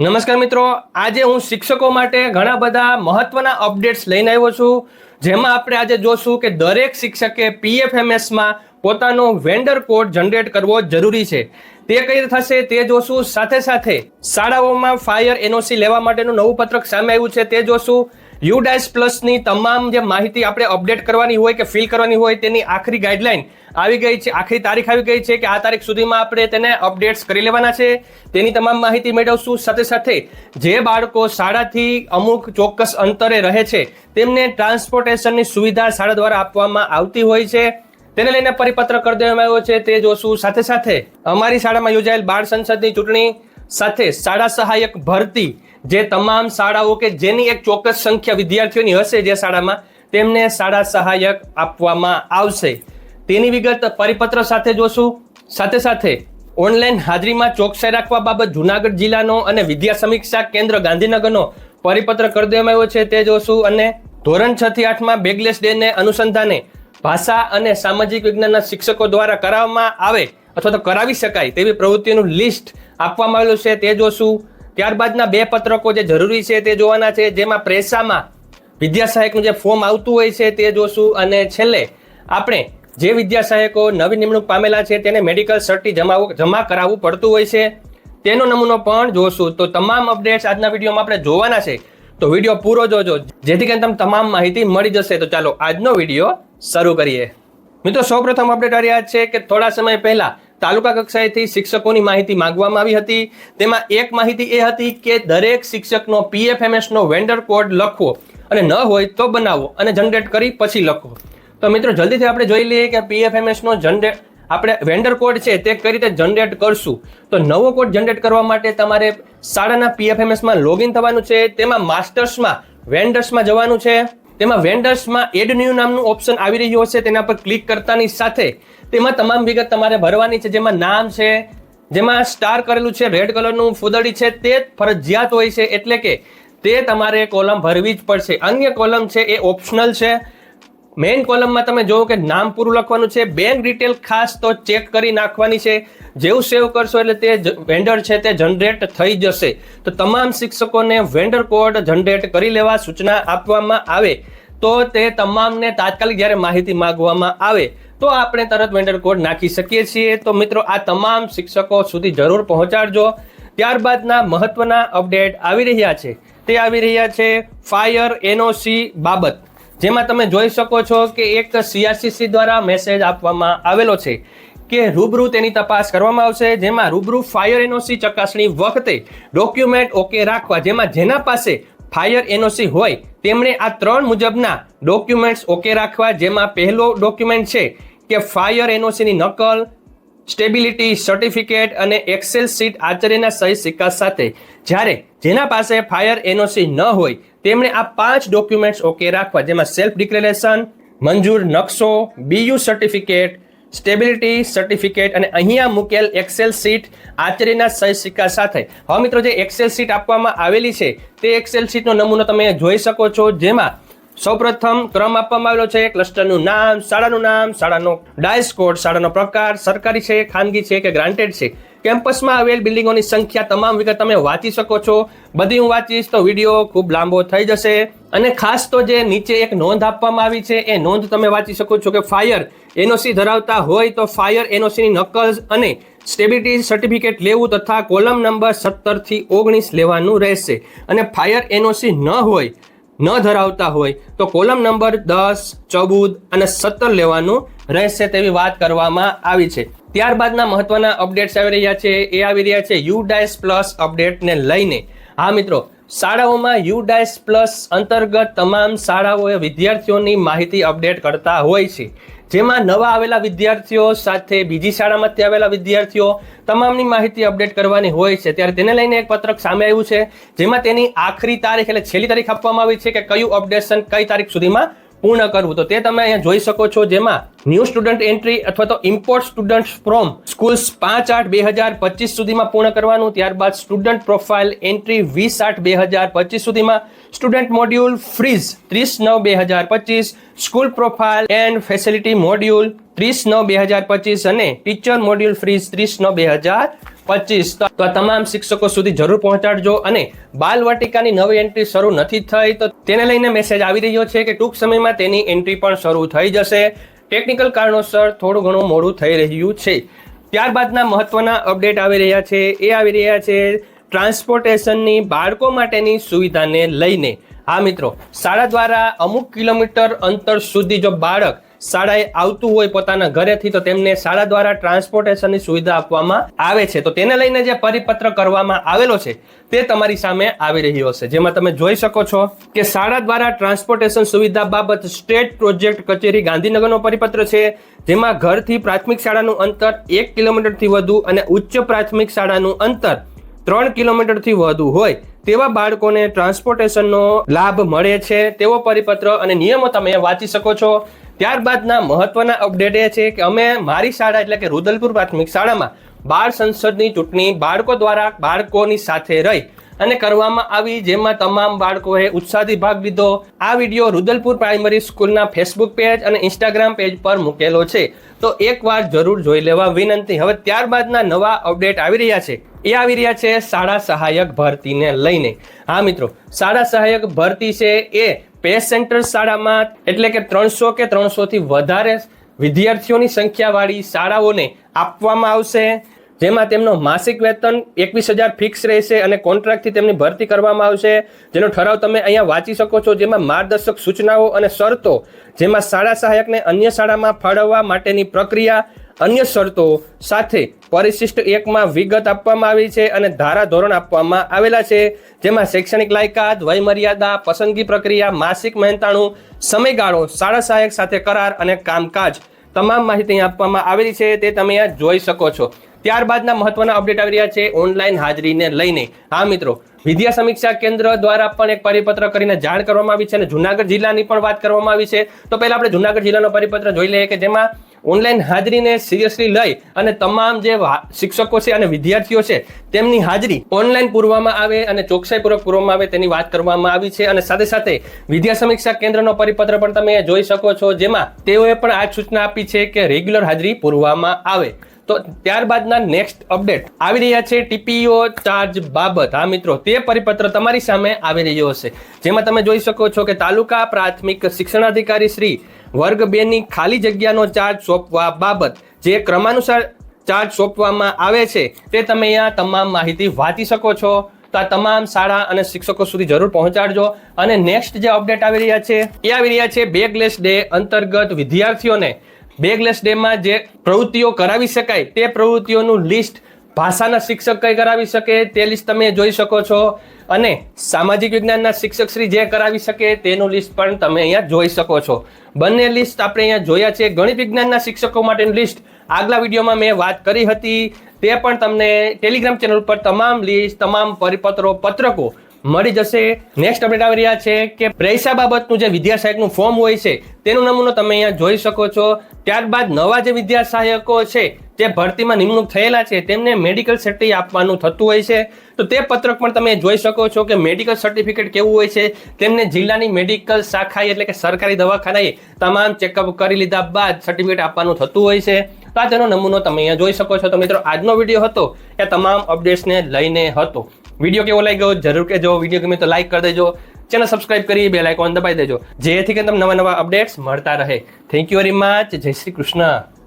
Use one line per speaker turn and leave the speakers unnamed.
નમસ્કાર મિત્રો, આજે હું શિક્ષકો માટે ઘણા બધા મહત્વના અપડેટ્સ લઈને આવ્યો છું, જેમાં આપણે આજે જોશું કે દરેક શિક્ષકે પીએફએમએસમાં પોતાનો વેન્ડર કોડ જનરેટ કરવો જરૂરી છે. તે કઈ રીતે થશે તે જોશું. સાથે સાથે શાળાઓમાં ફાયર એનઓસી લેવા માટેનું નવું પત્રક સામે આવ્યું છે, તે જોશું. યુડાઇસ પ્લસની તમામ જે માહિતી આપણે અપડેટ કરવાની હોય કે ફિલ કરવાની હોય તેની આખરી ગાઈડલાઇન આવી ગઈ છે, આખરી તારીખ આવી ગઈ છે કે આ તારીખ સુધીમાં આપણે તેને અપડેટ્સ કરી લેવાના છે. તેની તમામ માહિતી મેળવશું. સાથે સાથે જે બાળકો શાળાથી અમુક ચોક્કસ અંતરે રહે છે, તેમને ટ્રાન્સપોર્ટેશનની સુવિધા શાળા દ્વારા આપવામાં આવતી હોય છે. તેને લઈને પરિપત્ર કરી દેવામાં આવ્યો છે. તે જોશું. સાથે સાથે અમારી શાળામાં યોજાયેલ બાળ સંસદની ચૂંટણી સાથે શાળા સહાયક ભરતી જે તમામ શાળાઓ કે જેની એક ચોક્કસ સંખ્યા વિદ્યાર્થીઓની હશે જે શાળામાં, તેમને શાળા સહાયક આપવામાં આવશે. તેની વિગત પરિપત્ર સાથે જોશું. સાથે સાથે, ઓનલાઈન હાજરીમાં ચોકસાઈ રાખવા બાબત જુનાગઢ જિલ્લાનો અને વિદ્યા સમીક્ષા કેન્દ્ર ગાંધીનગરનો પરિપત્ર કરી દેવામાં આવ્યો છે તે જોશું. અને ધોરણ છ થી આઠમાં બેગલેસ ડે ને અનુસંધાને ભાષા અને સામાજિક વિજ્ઞાનના શિક્ષકો દ્વારા કરાવવામાં આવે અથવા તો કરાવી શકાય તેવી પ્રવૃત્તિઓનું લિસ્ટ આપવામાં આવેલું છે તે જોશું. ત્યારબાદના બે પત્રકો જે જરૂરી છે તે જોવાના છે, જેમાં પ્રેસામાં વિદ્યા સહાયકનું જે ફોર્મ આવતું હોય છે તે જોશું અને છેલ્લે આપણે જે વિદ્યા સહાયકો નવી નિમણૂક પામેલા છે તેને મેડિકલ સર્ટી જમા જમા કરાવવું પડતું હોય છે, તેનો નમૂનો પણ જોશું. તો તમામ અપડેટ્સ આજના વિડીયોમાં આપણે જોવાના છે. તો વીડિયો પૂરો જોજો. જેથી કરીને તમને તમામ માહિતી મળી જશે. તો ચાલો આજનો વીડિયો શરૂ કરીએ. મિત્રો, સૌપ્રથમ અપડેટ આ રહ્યા છે કે થોડા સમય પહેલા તાલુકા કક્ષાએથી શિક્ષકોની માહિતી માંગવામાં આવી હતી. તેમાં એક માહિતી એ હતી કે દરેક શિક્ષકનો પીએફએમએસનો વેન્ડર કોડ લખવો અને ન હોય તો બનાવો અને જનરેટ કરી પછી લખવો. તો મિત્રો, જલ્દીથી આપણે જોઈ લઈએ કે પીએફએમએસનો જનરેટ આપણે વેન્ડર કોડ છે તે કઈ રીતે જનરેટ કરશું? તો નવો કોડ જનરેટ કરવા માટે તમારે શાળાના પીએફએમએસમાં લોગિન થવાનું છે, તેમાં માસ્ટર્સમાં વેન્ડર્સમાં જવાનું છે. તેમાં વેન્ડર્સમાં એડ ન્યૂ નામનું ઓપ્શન આવી રહ્યું હશે, તેના પર ક્લિક કરતાની સાથે તેમાં તમામ વિગત તમારે ભરવાની છે, જેમાં નામ છે, જેમાં સ્ટાર કરેલું છે રેડ કલરનું ફૂદડી છે, તે ફરજિયાત હોય છે, એટલે કે તે તમારે કોલમ ભરવી જ પડશે. અન્ય કોલમ છે, એ ઓપ્શનલ છે. મેઇન કોલમમાં તમે જોવો કે નામ પૂરું લખવાનું છે. બેંક ડિટેલ ખાસ તો ચેક કરી નાખવાની છે. જેવું સેવ કરશો એટલે તે વેન્ડર છે તે જનરેટ થઈ જશે. તો તમામ શિક્ષકોને વેન્ડર કોડ જનરેટ કરી લેવા સૂચના આપવામાં આવે. તો તે તમામને તાત્કાલિક જ્યારે માહિતી માંગવામાં આવે, તો આપણે તરત વેન્ડર કોડ નાખી શકીએ છીએ. તો મિત્રો, આ તમામ શિક્ષકો સુધી જરૂર પહોંચાડજો. ત્યારબાદના મહત્વના અપડેટ આવી રહ્યા છે. તે આવી રહ્યા છે ફાયર એનઓસી બાબત. જેમાં તમે જોઈ શકો છો કે એક સીઆરસીસી દ્વારા મેસેજ આપવામાં આવેલો છે કે રૂબરૂ તેની તપાસ કરવામાં આવશે, જેમાં રૂબરૂ ફાયર એનઓસી ચકાસણી વખતે ડોક્યુમેન્ટ ઓકે રાખવા, જેમાં જેના પાસે ફાયર એનઓસી હોય, તેમણે આ ત્રણ મુજબના ડોક્યુમેન્ટ્સ ઓકે રાખવા, જેમાં પહેલો ડોક્યુમેન્ટ છે કે ફાયર એનઓસીની નકલ સ્ટેબિલિટી સર્ટિફિકેટ અને એક્સેલ સીટ આચાર્યના સહી સિક્કા સાથે. જ્યારે જેના પાસે ફાયર એનઓસી ન હોય તેમણે આ પાંચ ડોક્યુમેન્ટ્સ ઓકે રાખવા, જેમાં સેલ્ફ ડિક્લેરેશન મંજૂર નકશો બીયુ સર્ટિફિકેટ સ્ટેબિલિટી સર્ટિફિકેટ અને અહીંયા મૂકેલ એક્સેલ સીટ આચાર્યના સહી સિક્કા સાથે. હવે મિત્રો જે એક્સેલ સીટ આપવામાં આવેલી છે, તે એક્સેલ સીટનો નમૂનો તમે જોઈ શકો છો, જેમાં સૌપ્રથમ ક્રમ આપવામાં આવેલો છે ક્લસ્ટરનું નામ, શાળાનું નામ, શાળાનો ડાયસ કોડ શાળાનો પ્રકાર, સરકારી છે, ખાનગી છે કે ગ્રાન્ટેડ છે. કેમ્પસમાં આવેલ બિલ્ડિંગોની સંખ્યા તમામ વિગત તમે વાંચી શકો છો. બધી હું વાંચીશ તો વીડિયો ખૂબ લાંબો થઈ જશે. અને ખાસ તો જે નીચે એક નોંધ આપવામાં આવી છે, એ નોંધ તમે વાંચી શકો છો કે ફાયર એનઓસી ધરાવતા હોય તો ફાયર એનઓસીની નકલ અને સ્ટેબિલિટી સર્ટિફિકેટ લેવું તથા કોલમ નંબર સત્તરથી ઓગણીસ લેવાનું રહેશે. અને ફાયર એનઓસી ન હોય, ન ધરાવતા હોય તો કોલમ નંબર દસ, ચૌદ અને સત્તર લેવાનું રહેશે તેવી વાત કરવામાં આવી છે. ત્યારબાદના મહત્વના અપડેટ્સ આવી રહ્યા છે. એ આવી રહ્યા છે યુ ડાયસ પ્લસ અપડેટને લઈને. હા મિત્રો, શાળાઓમાં યુ ડાયસ પ્લસ અંતર્ગત તમામ શાળાઓએ વિદ્યાર્થીઓની માહિતી અપડેટ કરતા હોય છે. જેમાં નવા આવેલા વિદ્યાર્થીઓ સાથે બીજી શાળામાંથી આવેલા વિદ્યાર્થીઓ તમામની માહિતી અપડેટ કરવાની હોય છે. ત્યારે તેને લઈને એક પત્રક સામે આવ્યું છે, જેમાં તેની આખરી તારીખ એટલે છેલ્લી તારીખ આપવામાં આવી છે કે કયું અપડેશન કઈ તારીખ સુધીમાં પૂર્ણ કરવું. તો તે તમે અહીંયા જોઈ શકો છો જેમાં ન્યૂ સ્ટુડન્ટ એન્ટ્રી અથવા તો ઇમ્પોર્ટ સ્ટુડન્ટ ફ્રોમ સ્કૂલ્સ પાંચ આઠ બે હજાર પચીસ સુધીમાં પૂર્ણ કરવાનું. ત્યારબાદ સ્ટુડન્ટ પ્રોફાઇલ એન્ટ્રી વીસ આઠ બે હજાર પચીસ સુધીમાં સ્ટુડન્ટ મોડ્યુલ ફ્રીઝ ત્રીસ નવ બે હજાર પચીસ school profile and facility module ત્રીસ નવ બે હજાર પચીસ અને ટીચર મોડ્યુલ ફ્રીઝ ત્રીસ નવ બે હજાર પચીસ. તો તમામ શિક્ષકો સુધી જરૂર પહોંચાડજો અને બાલ વાટિકાની નવી એન્ટ્રી શરૂ નથી થઈ તો તેને લઈને મેસેજ આવી રહ્યો છે કે ટૂંક સમયમાં તેની એન્ટ્રી પણ શરૂ થઈ જશે. ટેકનિકલ કારણોસર થોડું ઘણું મોડું થઈ રહ્યું છે. ત્યારબાદના મહત્વના અપડેટ આવી રહ્યા છે. એ આવી રહ્યા છે ટ્રાન્સપોર્ટેશનની બાળકો માટેની સુવિધાને લઈને. હા મિત્રો, શાળા દ્વારા અમુક કિલોમીટર અંતર સુધી જો બાળક શાળાએ આવતું હોય પોતાના ઘરેથી, તો તેમને શાળા દ્વારા ટ્રાન્સપોર્ટેશનની સુવિધા આપવામાં આવે છે. તો તેને લઈને જે પરિપત્ર કરવામાં આવેલો છે, તે તમારી સામે આવી રહ્યો છે. જેમાં તમે જોઈ શકો છો કે શાળા દ્વારા ટ્રાન્સપોર્ટેશન સુવિધા બાબત સ્ટેટ પ્રોજેક્ટ કચેરી ગાંધીનગરનો પરિપત્ર છે, જેમાં ઘરથી પ્રાથમિક શાળાનું અંતર એક કિલોમીટરથી વધુ અને ઉચ્ચ પ્રાથમિક શાળાનું અંતર ત્રણ કિલોમીટરથી વધુ હોય, તેવા બાળકોને ટ્રાન્સપોર્ટેશનનો લાભ મળે છે. તેવો પરિપત્ર અને નિયમો તમે વાંચી શકો છો. ત્યારબાદના મહત્વના અપડેટ એ છે કે અમે મારી શાળા એટલે કે રુદલપુર પ્રાથમિક શાળામાં બાળ સંસદની ચૂંટણી બાળકો દ્વારા બાળકોની સાથે રહી અને કરવામાં આવી, જેમાં તમામ બાળકોએ ઉત્સાહથી ભાગ લીધો. આ વીડિયો રુદલપુર પ્રાઇમરી સ્કૂલના ફેસબુક પેજ અને ઇન્સ્ટાગ્રામ પેજ પર મૂકેલો છે. તો એકવાર જરૂર જોઈ લેવા વિનંતી. હવે ત્યારબાદના નવા અપડેટ આવી રહ્યા છે. એ આવી રહ્યા છે શાળા સહાયક ભરતીને લઈને. હા મિત્રો, શાળા સહાયક ભરતી છે એ પે સેન્ટર શાળામાં એટલે કે ત્રણસો કે ત્રણસોથી વધારે વિદ્યાર્થીઓની સંખ્યાવાળી શાળાઓને આપવામાં આવશે. જેમાં તેમનો માસિક વેતન એકવીસ હજાર ફિક્સ રહેશે અને કોન્ટ્રાક્ટથી તેમની ભરતી કરવામાં આવશે. જેનો ઠરાવ તમે અહીંયા વાંચી શકો છો. જેમાં માર્ગદર્શક સૂચનાઓ અને શરતો, જેમાં શાળા સહાયકને અન્ય શાળામાં ફાળવવા માટેની પ્રક્રિયા અન્ય શરતો સાથે પરિશિષ્ટ એકમાં વિગત આપવામાં આવી છે અને ધારા ધોરણ આપવામાં આવેલા છે, જેમાં શૈક્ષણિક લાયકાત, વયમર્યાદા, પસંદગી પ્રક્રિયા, માસિક મહેનતાણું, સમયગાળો, શાળા સહાયક સાથે કરાર અને કામકાજ તમામ માહિતી આપવામાં આવેલી છે, તે તમે અહીંયા જોઈ શકો છો. ત્યારબાદના મહત્વના અપડેટ આવી રહ્યા છે, ઓનલાઈન હાજરીને લઈને. હા મિત્રો, વિદ્યા સમીક્ષા કેન્દ્ર દ્વારા પણ એક પરિપત્ર કરીને જાણ કરવામાં આવી છે અને જુનાગઢ જિલ્લાની પણ વાત કરવામાં આવી છે. તો પહેલા આપણે જુનાગઢ જિલ્લાનો પરિપત્ર જોઈ લઈએ કે જેમાં ઓનલાઈન હાજરીને સિરિયસલી લઈ અને તમામ જે શિક્ષકો છે અને વિદ્યાર્થીઓ છે, તેમની હાજરી ઓનલાઈન પૂરવામાં આવે અને ચોકસાઈપૂર્વક પૂરવામાં આવે તેની વાત કરવામાં આવી છે અને સાથે સાથે વિદ્યા સમીક્ષા કેન્દ્રનો પરિપત્ર પણ તમે જોઈ શકો છો, જેમાં તેઓએ પણ આ સૂચના આપી છે કે રેગ્યુલર હાજરી પૂરવામાં આવે. તો ત્યારબાદના નેક્સ્ટ અપડેટ. આવી રહ્યા છે ટીપીઓ ચાર્જ બાબત. હા મિત્રો, તે પરિપત્ર તમારી સામે આવી રહ્યો હશે. જેમાં તમે જોઈ શકો છો કે તાલુકા પ્રાથમિક શિક્ષણાધિકારી શ્રી વર્ગ બે ની ખાલી જગ્યાનો ચાર્જ સોંપવા બાબત જે ક્રમાનુસાર ચાર્જ સોંપવામાં આવે છે તે તમે અહીંયા તમામ માહિતી વાંચી શકો છો. તો આ તમામ શાળા અને શિક્ષકો સુધી જરૂર પહોંચાડજો. અને નેક્સ્ટ જે અપડેટ આવી રહ્યા છે, એ આવી રહ્યા છે બેગલેસ ડે અંતર્ગત વિદ્યાર્થીઓને. બેગલેસ ડેમાં જે પ્રવૃત્તિઓ કરાવી શકાય તે પ્રવૃત્તિઓનું લિસ્ટ ભાષાના શિક્ષક કઈ કરાવી શકે તે લિસ્ટ તમે જોઈ શકો છો. અને સામાજિક વિજ્ઞાનના શિક્ષક શ્રી જે કરાવી શકે તેનું લિસ્ટ પણ તમે અહીંયા જોઈ શકો છો. બંને લિસ્ટ આપણે અહીંયા જોયા છે. ગણિત વિજ્ઞાનના શિક્ષકો માટેની લિસ્ટ આગલા વિડીયોમાં મેં વાત કરી હતી. તે પણ તમને ટેલિગ્રામ ચેનલ પર તમામ લિસ્ટ તમામ પરિપત્રો, પત્રકો મળી જશે. નેક્સ્ટ અપડેટ આવી રહ્યા છે કે પૈસા બાબતનું જે વિદ્યા સહાયકનું ફોર્મ હોય છે, તેનો નમૂનો તમે અહીંયા જોઈ શકો છો. ત્યારબાદ નવા જે વિદ્યા સહાયકો છે જે ભરતીમાં નિમણૂક થયેલા છે, તેમને મેડિકલ સર્ટિફિકેટ આપવાનું થતું હોય છે. તો તે પત્રક પણ તમે જોઈ શકો છો કે મેડિકલ સર્ટિફિકેટ કેવું હોય છે. તેમને જિલ્લાની મેડિકલ શાખાએ એટલે કે સરકારી દવાખાનાએ તમામ ચેકઅપ કરી લીધા બાદ સર્ટિફિકેટ આપવાનું થતું હોય છે. તો આ તેનો નમૂનો તમે અહીંયા જોઈ શકો છો. તો મિત્રો, આજનો વીડિયો હતો એ તમામ અપડેટ્સને લઈને હતો. વીડિયો કેવો લાગ્યો? જરૂર કહેજો. વીડિયો ગમે તો લાઈક કરી દેજો. ચેનલ સબસ્ક્રાઇબ કરી બેલ આઇકોન દબાઈ દેજો. જેથી કે તમને નવા નવા અપડેટ્સ મળતા રહે. થેન્ક યુ વેરી મચ જય શ્રી કૃષ્ણ.